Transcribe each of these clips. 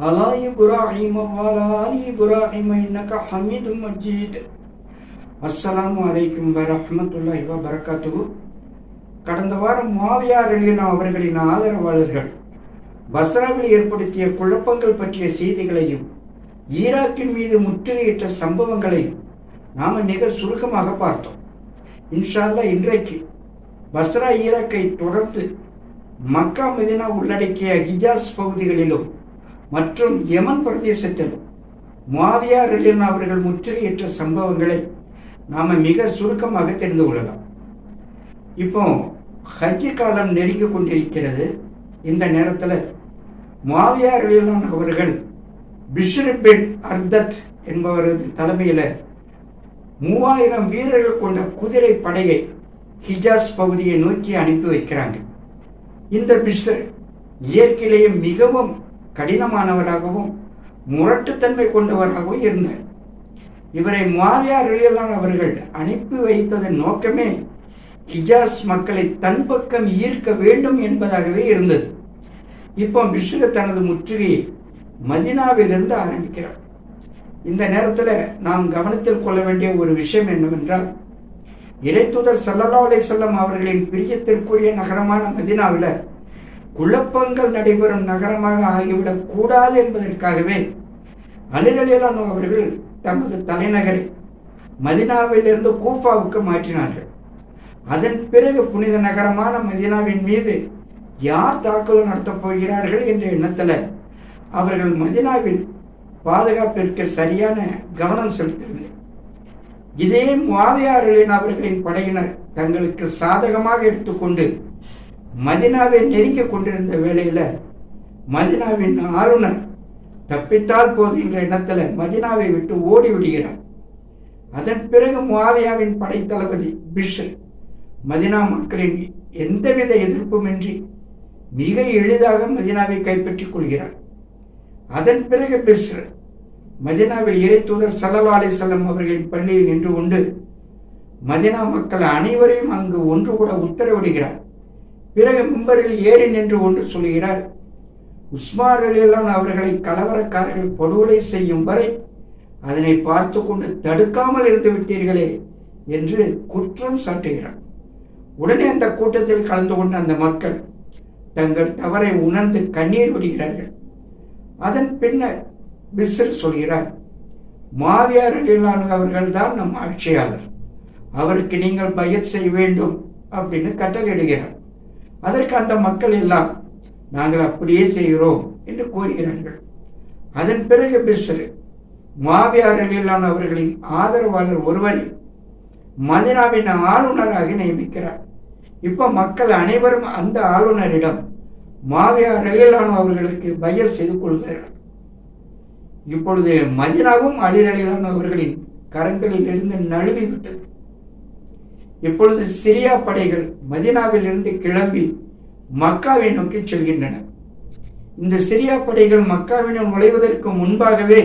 على إبراهيم وعلى آل إبراهيم إنك حميد مجيد அஸ்ஸலாமு அலைக்கும் வரஹ்மத்துல்லாஹி வபரகாத்துஹு கடந்த வாரம் மாவியார் அலியனா அவர்களின் ஆதரவாளர்கள் பஸ்ராவில் ஏற்படுத்திய குழப்பங்கள் பற்றிய செய்திகளையும் ஈராக்கின் மீது முற்றுகையிட்ட சம்பவங்களையும் நாம மிக சுருக்கமாக பார்த்தோம் இன்ஷால்லா இன்றைக்கு பஸ்ரா ஈராக்கை தொடர்ந்து மக்கா மெதினா உள்ளடக்கிய ஹிஜாஸ் பகுதிகளிலும் மற்றும் யமன் பிரதேசத்தில் முவாவியா ரலியன் அவர்கள் முற்றுகையிட்ட சம்பவங்களை நாம மிக சுருக்கமாக தெரிந்து கொள்ளலாம். இப்போ ஹஜ்ஜி காலம் நெருங்கி கொண்டிருக்கிறது. இந்த நேரத்தில் முவாவியா ரலியன் அவர்கள் பிஷ்ரபின் அர்தத் என்பவரது தலைமையில் மூவாயிரம் வீரர்கள் கொண்ட குதிரை படையை ஹிஜாஸ் பகுதியை நோக்கி அனுப்பி வைக்கிறாங்க. இந்த பிஷர் இயற்கையிலேயே மிகவும் கடினமானவராகவும் முரட்டுத்தன்மை கொண்டவராகவும் இருந்தார். இவரை மாவியார் ரலியலான் அவர்கள் அனுப்பி வைத்ததன் நோக்கமே ஹிஜாஸ் மக்களை தன் பக்கம் ஈர்க்க வேண்டும் என்பதாகவே இருந்தது. இப்போ பிஷ்ரு தனது முற்றுகையை மதினாவிலிருந்து ஆரம்பிக்கிறார். இந்த நேரத்தில் நாம் கவனத்தில் கொள்ள வேண்டிய ஒரு விஷயம் என்னவென்றால் இறைத்துதர் சல்லல்லா அலைசல்லம் அவர்களின் பிரியத்திற்குரிய நகரமான மதினாவில் குழப்பங்கள் நடைபெறும் நகரமாக ஆகிவிடக் கூடாது என்பதற்காகவே அலிரலியலான் அவர்கள் தமது தலைநகரை மதினாவிலிருந்து கூஃபாவுக்கு மாற்றினார்கள். அதன் பிறகு புனித நகரமான மதினாவின் மீது யார் தாக்குதல் நடத்தப் போகிறார்கள் என்ற எண்ணத்தில் அவர்கள் மதினாவில் பாதுகாப்பிற்கு சரியான கவனம் செலுத்தவில்லை. இதே முவாவியார்களின் அவர்களின் படையினர் தங்களுக்கு சாதகமாக எடுத்துக்கொண்டு மதினாவை நெருங்கிக் கொண்டிருந்த வேளையில மதினாவின் ஆளுநர் தப்பித்தால் போதுகின்ற எண்ணத்தில் மதினாவை விட்டு ஓடி விடுகிறார். அதன் பிறகு முவாவியாவின் படைத்தளபதி பிஷர் மதினா மக்களின் எந்தவித எதிர்ப்புமின்றி மிக எளிதாக மதினாவை கைப்பற்றிக் கொள்கிறார். அதன் பிறகு பிஸ்ர் மதினாவில் இறை தூதர் சல்லா அலிசல்லம் அவர்களின் பள்ளியில் நின்று கொண்டு மதினா மக்கள் அனைவரையும் அங்கு ஒன்று கூட உத்தரவிடுகிறார். பிறகு மும்பரில் ஏறி நின்று ஒன்று சொல்கிறார் உஸ்மார் அலியல்லான் அவர்களை கலவரக்காரர்கள் படுகொலை செய்யும் வரை அதனை பார்த்து கொண்டு தடுக்காமல் இருந்து விட்டீர்களே என்று குற்றம் சாட்டுகிறார். உடனே அந்த கூட்டத்தில் கலந்து கொண்ட அந்த மக்கள் தங்கள் தவறை உணர்ந்து கண்ணீர் விடுகிறார்கள். அதன் பின்னர் பிஸ்ர் சொல்கிறார் மாவியார் அலிலான் அவர்கள் தான் நம் ஆட்சியாளர் அவருக்கு நீங்கள் பயத் செய்ய வேண்டும் அப்படின்னு கட்டளையிடுகிறார். அதற்கு அந்த மக்கள் எல்லாம் நாங்கள் அப்படியே செய்கிறோம் என்று கூறுகிறார்கள். அதன் பிறகு பிஸ்ரு மாவியார் அவர்களின் ஆதரவாளர் ஒருவரை மதினாவின் ஆளுநராக நியமிக்கிறார். இப்ப மக்கள் அனைவரும் அந்த ஆளுநரிடம் மாவியார் அலிலானு அவர்களுக்கு பயல் செய்து கொள்கிறார்கள். இப்பொழுது மதினாவும் அலிர் அவர்களின் கரங்களில் இருந்து நழுவி விட்டது இப்பொழுது சிரியா படைகள் மதினாவில் இருந்து கிளம்பி மக்காவை நோக்கி செல்கின்றன. இந்த சிரியா படைகள் மக்காவினுள் நுழைவதற்கு முன்பாகவே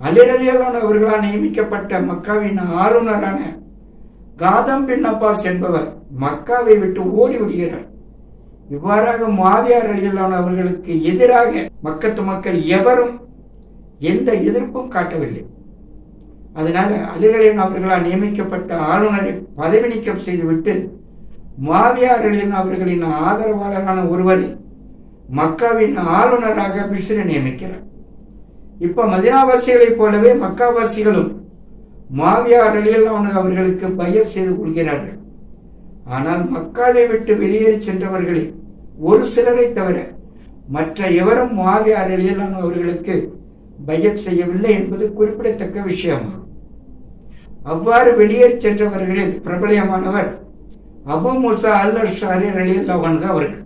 அலிரலியலான் அவர்களால் நியமிக்கப்பட்ட மக்காவின் ஆளுநரான காதம் பின் அப்பாஸ் என்பவர் மக்காவை விட்டு ஓடி விடுகிறார் இவ்வாறாக மாவியார் அலியலான் அவர்களுக்கு எதிராக மக்கத்து மக்கள் எவரும் எந்த எதிர்ப்பும் காட்டவில்லை. அதனால அலிரலின் அவர்களால் நியமிக்கப்பட்ட ஆளுநரை பதவி நீக்கம் செய்துவிட்டு மாவியார் அவர்களின் ஆதரவாளரான ஒருவரை மக்காவின் ஆளுநராக மிஸ்ரி நியமிக்கிறார். இப்ப மதினாவாசிகளைப் போலவே மக்காவாசிகளும் மாவியார் அவர்களுக்கு பயர் செய்து கொள்கிறார்கள். ஆனால் மக்காவை விட்டு வெளியேறி சென்றவர்களில் ஒரு சிலரை தவிர மற்ற எவரும் மாவியார் அவர்களுக்கு பயத் செய்யவில்லை என்பது குறிப்பிடத்தக்க விஷயமாகும். அவ்வாறு வெளியே சென்றவர்களில் பிரபலமானவர் அபு முசா அல் ஷாரி அலியல்லான் அவர்கள்.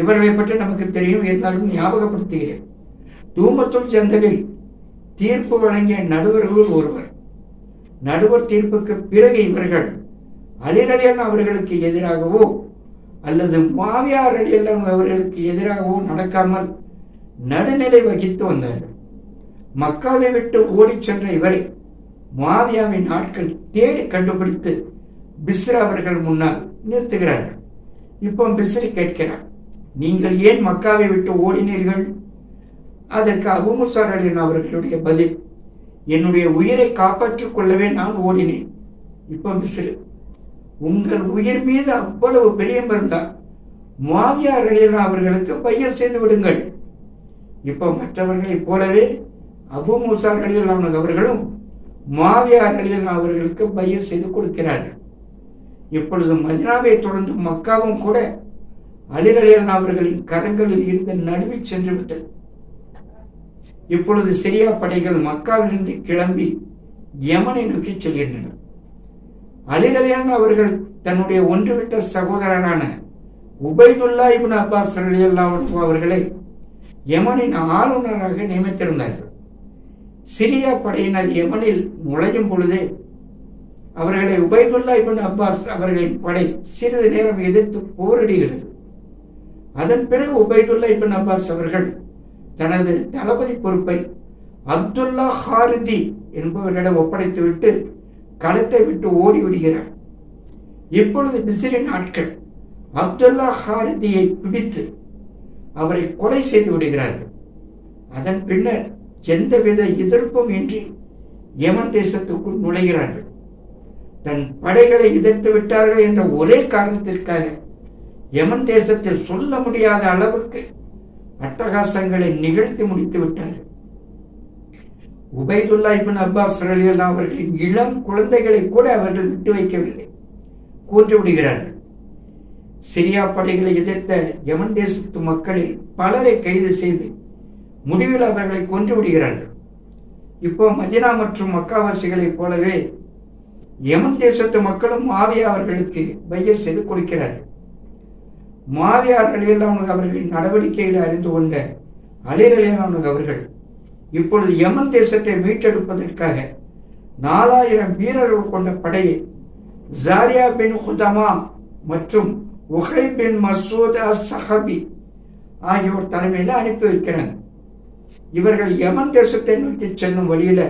இவர்களை பற்றி நமக்கு தெரியும் இருந்தாலும் ஞாபகப்படுத்துகிறேன். தூமத்துள் ஜந்தலில் தீர்ப்பு வழங்கிய நடுவர்களுள் ஒருவர். நடுவர் தீர்ப்புக்கு பிறகு இவர்கள் அலிரலியன் அவர்களுக்கு எதிராகவோ அல்லது மாவியார் அலியல்லான் அவர்களுக்கு எதிராகவோ நடக்காமல் நடுநிலை வகித்து வந்தார்கள். மக்காவை விட்டு ஓடிச் சென்ற இவரை மாவியாவின் ஆட்கள் தேடி கண்டுபிடித்து பிஸ்ரா அவர்கள் முன்னால் நிறுத்துகிறார்கள். இப்போ பிஸ்ரி கேட்கிறார் நீங்கள் ஏன் மக்காவை விட்டு ஓடினீர்கள்? அதற்கு அபுமுசார் அலின் அவர்களுடைய பதில் என்னுடைய உயிரை காப்பாற்றிக் கொள்ளவே நான் ஓடினேன். இப்போ பிஸ்ரு உங்கள் உயிர் மீது அவ்வளவு பிரியம் இருந்தால் மாவியார் அலினா அவர்களுக்கு பயிர் செய்து விடுங்கள். இப்போ மற்றவர்களைப் போலவே அபு மூசார் அலிலான அவர்களும் மாவியார்களில் அவர்களுக்கு பயிர் செய்து கொடுக்கிறார்கள். இப்பொழுது மதினாவை தொடர்ந்து மக்காவும் கூட அலிரலியன் அவர்களின் கரங்களில் இருந்து நழுவி சென்று விட்டது. இப்பொழுது சிரியா படைகள் மக்காவிலிருந்து கிளம்பி யமனை நோக்கி செல்கின்றனர். அலிரலியன் அவர்கள் தன்னுடைய ஒன்றுவிட்ட சகோதரரான உபைதுல்லா இபின் அப்பாஸ் ரலியல்லாஹு அவர்களை யமனின் ஆளுநராக நியமித்திருந்தார்கள். சிரியா படையினர் யமனில் நுழையும் பொழுதே அவர்களை உபைதுல்லா இபின் அப்பாஸ் அவர்களின் படை சிறிது நேரம் எதிர்த்து போரிடுகிறது. அதன் பிறகு உபைதுல்லா இபின் அப்பாஸ் அவர்கள் தனது தளபதி பொறுப்பை அப்துல்லா ஹாரிதி என்பவரிடம் ஒப்படைத்துவிட்டு களத்தை விட்டு ஓடிவிடுகிறார். இப்பொழுது பிசிறின் ஆட்கள் அப்துல்லா ஹாரிதியை பிடித்து அவரை கொலை செய்து விடுகிறார்கள். அதன் பின்னர் எந்தவித எதிர்ப்பும் இன்றி யமன் தேசத்துக்குள் நுழைகிறார்கள். தன் படைகளை எதிர்த்து விட்டார்கள் என்ற ஒரே காரணத்திற்காக யமன் தேசத்தில் சொல்ல முடியாத அளவுக்கு அட்டகாசங்களை நிகழ்த்தி முடித்து விட்டார்கள். உபைதுல்லா இபின் அப்பாஸ் ரலியல்லா அவர்களின் இளம் குழந்தைகளை கூட அவர்கள் விட்டு வைக்கவில்லை. கூன்று விடுகிறார்கள். சிரியா படைகளை எதிர்த்த யமன் தேசத்து மக்களில் பலரை கைது செய்து முடிவில் அவர்களை கொன்று விடுகிறார்கள். இப்போ மதினா மற்றும் மக்காவாசிகளைப் போலவே யமன் தேசத்து மக்களும் மாவியா அவர்களுக்கு பையர் செய்து கொடுக்கிறார்கள். மாவியார்கள் அவர்களின் நடவடிக்கையில் அறிந்து கொண்ட அலிர் அவர்கள். இப்பொழுது யமன் தேசத்தை மீட்டெடுப்பதற்காக நாலாயிரம் வீரர்கள் கொண்ட படையை ஜாரியா பின் உதமா மற்றும் உஹை பின் மசூத் அஸ் சஹபி ஆகியோர் தலைமையில் அனுப்பி வைக்கிறாங்க. இவர்கள் யமன் தேசத்தை நோக்கி செல்லும் வழியில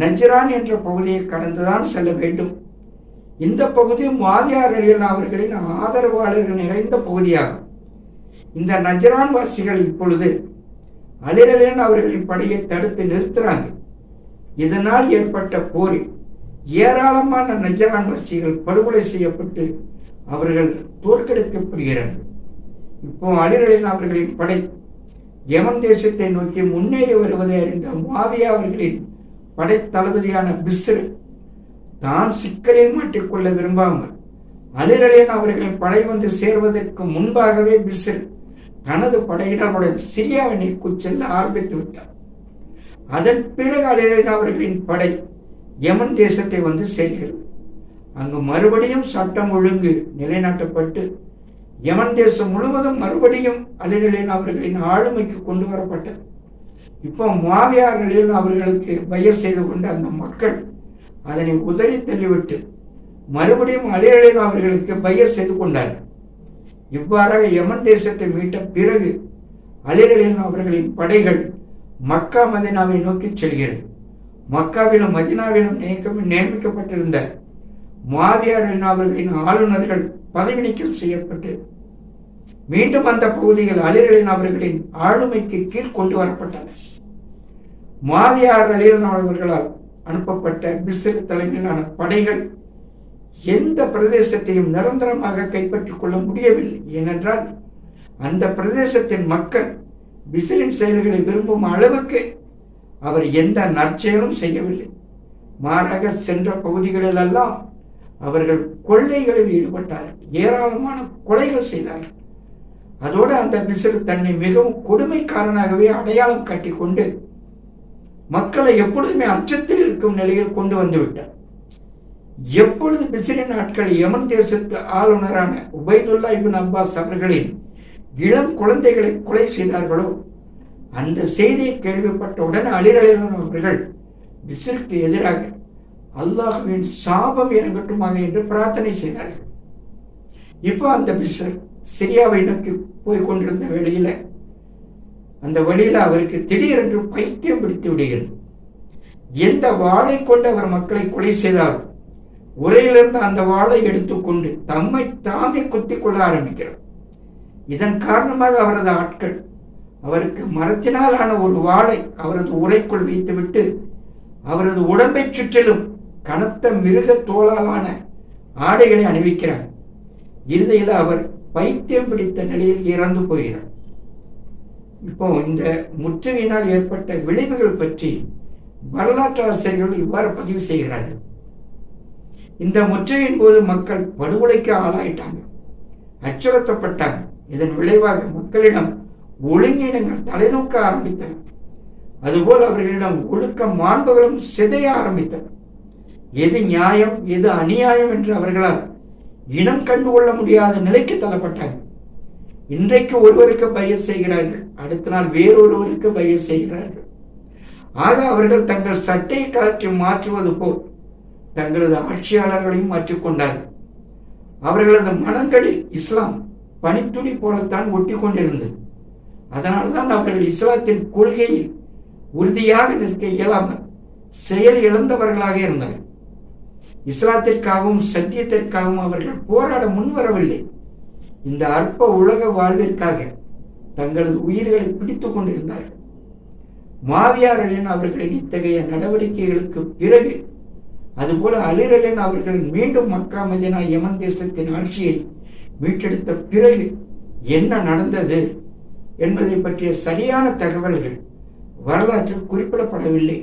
நஜ்ரான் என்ற பகுதியை கடந்துதான் செல்ல வேண்டும். இந்த பகுதி மாவியார் அலியன் அவர்களின் ஆதரவாளர்கள் நிறைந்த பகுதியாகும். இந்த நஜரான் வாசிகள் இப்பொழுது அலிரலியன் அவர்களின் படையை தடுத்து நிறுத்துறாங்க. இதனால் ஏற்பட்ட போரில் ஏராளமான நஜரான் வாசிகள் படுகொலை செய்யப்பட்டு அவர்கள் தோற்கடிக்கப்படுகிறார்கள். இப்போ அலிரலின் அவர்களின் படை யமன் தேசத்தை நோக்கி முன்னேறி வருவதை அறிந்த மாவியா அவர்களின் படைத்தளபதியான பிஸ்ரு தான் சிக்கலில் மாட்டிக்கொள்ள விரும்பாமல் அலிரலியன் அவர்களின் படை வந்து சேர்வதற்கு முன்பாகவே பிஸ்ரு தனது படையினருடன் சிரியாவை நீக்கு செல்ல ஆரம்பித்து விட்டார். அதன் பிறகு அலிரலியன் அவர்களின் படை யமன் தேசத்தை வந்து சேர்கிறது. அங்கு மறுபடியும் சட்டம் ஒழுங்கு நிலைநாட்டப்பட்டு யமன் தேசம் முழுவதும் மறுபடியும் அலிரலியன் அவர்களின் ஆளுமைக்கு கொண்டு வரப்பட்டது. இப்போ மாவியார்களில் அவர்களுக்கு பயிர் செய்து கொண்ட அந்த மக்கள் அதனை உதறி தள்ளிவிட்டு மறுபடியும் அலிரலியன் அவர்களுக்கு பயிர் செய்து கொண்டார்கள். இவ்வாறாக யமன் தேசத்தை மீட்ட பிறகு அலிரலியன் அவர்களின் படைகள் மக்கா மதினாவை நோக்கி செல்கிறது. மக்காவிலும் மதினாவிலும் நியமிக்க நியமிக்கப்பட்டிருந்த மாவியார் அவர்களின் ஆளுநர்கள் பதவி நீக்கம் செய்யப்பட்டு மீண்டும் அந்த பகுதிகள் அலிரலின் அவர்களின் ஆளுமைக்கு கீழ் கொண்டு வரப்பட்டன மாவியார் அலிரன் அவர்களால் அனுப்பப்பட்ட மிஸ்ர தலைமையிலான படைகள் எந்த பிரதேசத்தையும் நிரந்தரமாக கைப்பற்றிக் கொள்ள முடியவில்லை. ஏனென்றால் அந்த பிரதேசத்தின் மக்கள் பிசிலின் செயல்களை விரும்பும் அளவுக்கு அவர் எந்த நற்செயலும் செய்யவில்லை. மாறாக சென்ற பகுதிகளிலெல்லாம் அவர்கள் கொள்ளைகளில் ஈடுபட்டார்கள். ஏராளமான கொலைகள் செய்தார்கள். அதோடு அந்த பிசிறு தன்னை மிகவும் கொடுமைக்காரனாகவே அடையாளம் காட்டிக்கொண்டு மக்களை எப்பொழுதுமே அச்சத்தில் இருக்கும் நிலையில் கொண்டு வந்து விட்டார். எப்பொழுது பிசிறின் நாட்கள் யமன் தேசத்து ஆளுநரான உபைதுல்லா இபின் அப்பாஸ் அவர்களின் இளம் குழந்தைகளை கொலை செய்தார்களோ அந்த செய்தியை கேள்விப்பட்டவுடன் அலிரலின் அவர்கள் பிசிற்கு எதிராக அல்லாஹுவின் சாபம் இறங்கட்டுமாக என்று பிரார்த்தனை செய்தார்கள். இப்போ அந்த பிசர் சிரியாவை நோக்கி போய் கொண்டிருந்த வேளையில அந்த வழியில அவருக்கு திடீரென்று பைத்தியம் பிடித்து விடுகிறது. எந்த வாளை கொண்டு அவர் மக்களை கொலை செய்தார் உரையிலிருந்து அந்த வாளை எடுத்துக்கொண்டு தம்மை தாமே குத்தி கொள்ள ஆரம்பிக்கிறார். இதன் காரணமாக அவரது ஆட்கள் அவருக்கு மரத்தினாலான ஒரு வாளை அவரது உரைக்குள் வைத்துவிட்டு அவரது உடம்பை சுற்றிலும் கனத்த மிருக தோளாலான ஆடைகளை அணிவிக்கிறார். இறுதியில் அவர் பைத்தியம் பிடித்த நிலையில் இறந்து போகிறார். இப்போ இந்த முற்றுகையினால் ஏற்பட்ட விளைவுகள் பற்றி வரலாற்று ஆசிரியர்கள் இவ்வாறு பதிவு செய்கிறார்கள். இந்த முற்றுகையின் போது மக்கள் படுகொலைக்கு ஆளாயிட்டாங்க. அச்சுறுத்தப்பட்டாங்க. இதன் விளைவாக மக்களிடம் ஒழுங்கினங்கள் தலைநோக்க ஆரம்பித்தன. அதுபோல் அவர்களிடம் ஒழுக்க மாண்புகளும் சிதைய ஆரம்பித்தன. எது நியாயம் எது அநியாயம் என்று அவர்களால் இனம் கண்டுகொள்ள முடியாத நிலைக்கு தள்ளப்பட்டாங்க இன்றைக்கு ஒருவருக்கு பயிர் செய்கிறார்கள் அடுத்த நாள் வேறொருவருக்கு பயிர் செய்கிறார்கள். ஆக அவர்கள் தங்கள் சட்டை காற்றி மாற்றுவது போல் தங்களது ஆட்சியாளர்களையும் மாற்றிக்கொண்டார்கள். அவர்களது மனங்களில் இஸ்லாம் பனித்துளி போலத்தான் ஒட்டி கொண்டிருந்தது. அதனால்தான் அவர்கள் இஸ்லாத்தின் கொள்கையில் உறுதியாக நிற்க இயலாமல் செயல் இழந்தவர்களாக இருந்தார்கள். இஸ்லாத்திற்காகவும் சத்தியத்திற்காகவும் அவர்கள் போராட முன்வரவில்லை. இந்த அற்ப உலக வாழ்விற்காக தங்களது உயிர்களை பிடித்துக் கொண்டிருந்தார்கள். மாவியாரலின் அவர்களின் இத்தகைய நடவடிக்கைகளுக்கு பிறகு அதுபோல அலிரலின் அவர்கள் மீண்டும் மக்கா மதினா யமன் தேசத்தின் ஆட்சியை மீட்டெடுத்த பிறகு என்ன நடந்தது என்பதை பற்றிய சரியான தகவல்கள் வரலாற்றில் குறிப்பிடப்படவில்லை.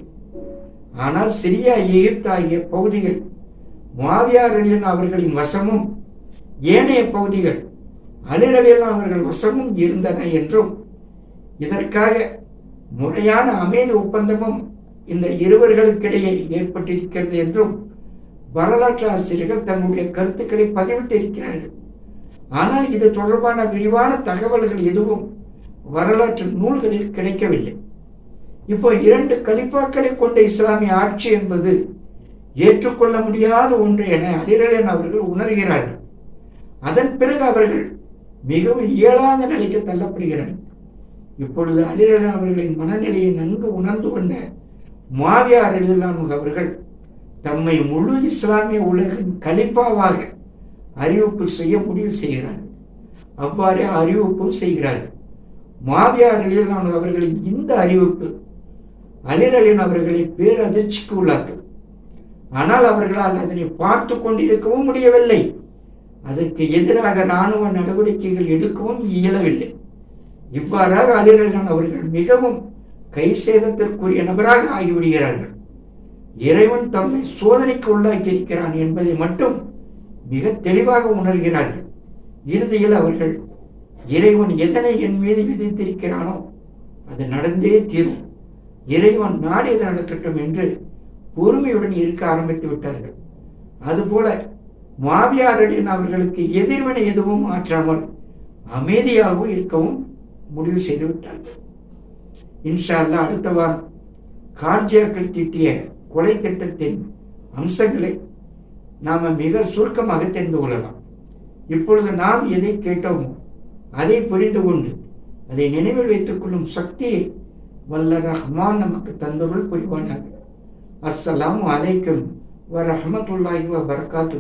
ஆனால் சிரியா எகிப்து ஆகிய பகுதிகள் மாவியாரணியன் அவர்களின் வசமும் ஏனைய பகுதிகள் அலிரலின் அவர்கள் வசமும் இருந்தன என்றும் இதற்காக முறையான அமைதி ஒப்பந்தமும் இந்த இருவர்களுக்கிடையே ஏற்பட்டிருக்கிறது என்றும் வரலாற்று ஆசிரியர்கள் தங்களுடைய கருத்துக்களை பதிவிட்டிருக்கிறார்கள். ஆனால் இது தொடர்பான விரிவான தகவல்கள் எதுவும் வரலாற்று நூல்களில் கிடைக்கவில்லை. இப்போ இரண்டு கலிப்பாக்களை கொண்ட இஸ்லாமிய ஆட்சி என்பது ஏற்றுக்கொள்ள முடியாத ஒன்று என அலிரலன் அவர்கள் உணர்கிறார்கள். அதன் பிறகு அவர்கள் மிகவும் இயலாத நிலைக்கு தள்ளப்படுகிறார்கள். இப்பொழுது அலிரலன் அவர்களின் மனநிலையை நன்கு உணர்ந்து கொண்ட மாவியார் அலிலான் அவர்கள் தம்மை முழு இஸ்லாமிய உலகின் கலிப்பாவாக அறிவிப்பு செய்ய முடிவு செய்கிறார்கள். அவ்வாறே அறிவிப்பு செய்கிறார்கள். மாவியார் அலிலான் அவர்களின் இந்த அறிவிப்பு அலிரலின் அவர்களை பேரதிர்ச்சிக்கு உள்ளாக்கு ஆனால் அவர்களால் அதனை பார்த்து கொண்டிருக்கவும் முடியவில்லை. அதற்கு எதிராக இராணுவ நடவடிக்கைகள் எடுக்கவும் இயலவில்லை. இவ்வாறாக அலிரலின் அவர்கள் மிகவும் கை சேதத்திற்குரிய நபராக ஆகிவிடுகிறார்கள். இறைவன் தம்மை சோதனைக்கு உள்ளாக்கி இருக்கிறான் என்பதை மட்டும் மிக தெளிவாக உணர்கிறார்கள். இறுதியில் அவர்கள் இறைவன் எதனை என் மீது விதித்திருக்கிறானோ அது நடந்தே தீரும். இறைவன் நாடியது நடக்கட்டும் என்று பொறுமையுடன் இருக்க ஆரம்பித்து விட்டார்கள். அதுபோல மாவியாரலின் அவர்களுக்கு எதிர்வினை எதுவும் மாற்றாமல் அமைதியாகவும் இருக்கவும் முடிவு செய்து விட்டார்கள். இன்ஷால்லா அடுத்த வாரம் கார்ஜியாக்கள் தீட்டிய கொலை திட்டத்தின் அம்சங்களை நாம மிக சுருக்கமாக தெரிந்து கொள்ளலாம். இப்பொழுது நாம் எதை கேட்டோமோ அதை புரிந்து கொண்டு அதை நினைவில் வைத்துக் கொள்ளும் சக்தியை வல்ல ரஹ்மான் நமக்கு தந்தவர்கள் புரிவானாக. அஸ்ஸலாம் அலைக்கும் வரமத்துல்லாஹி ரஹமத்துல்லாஹி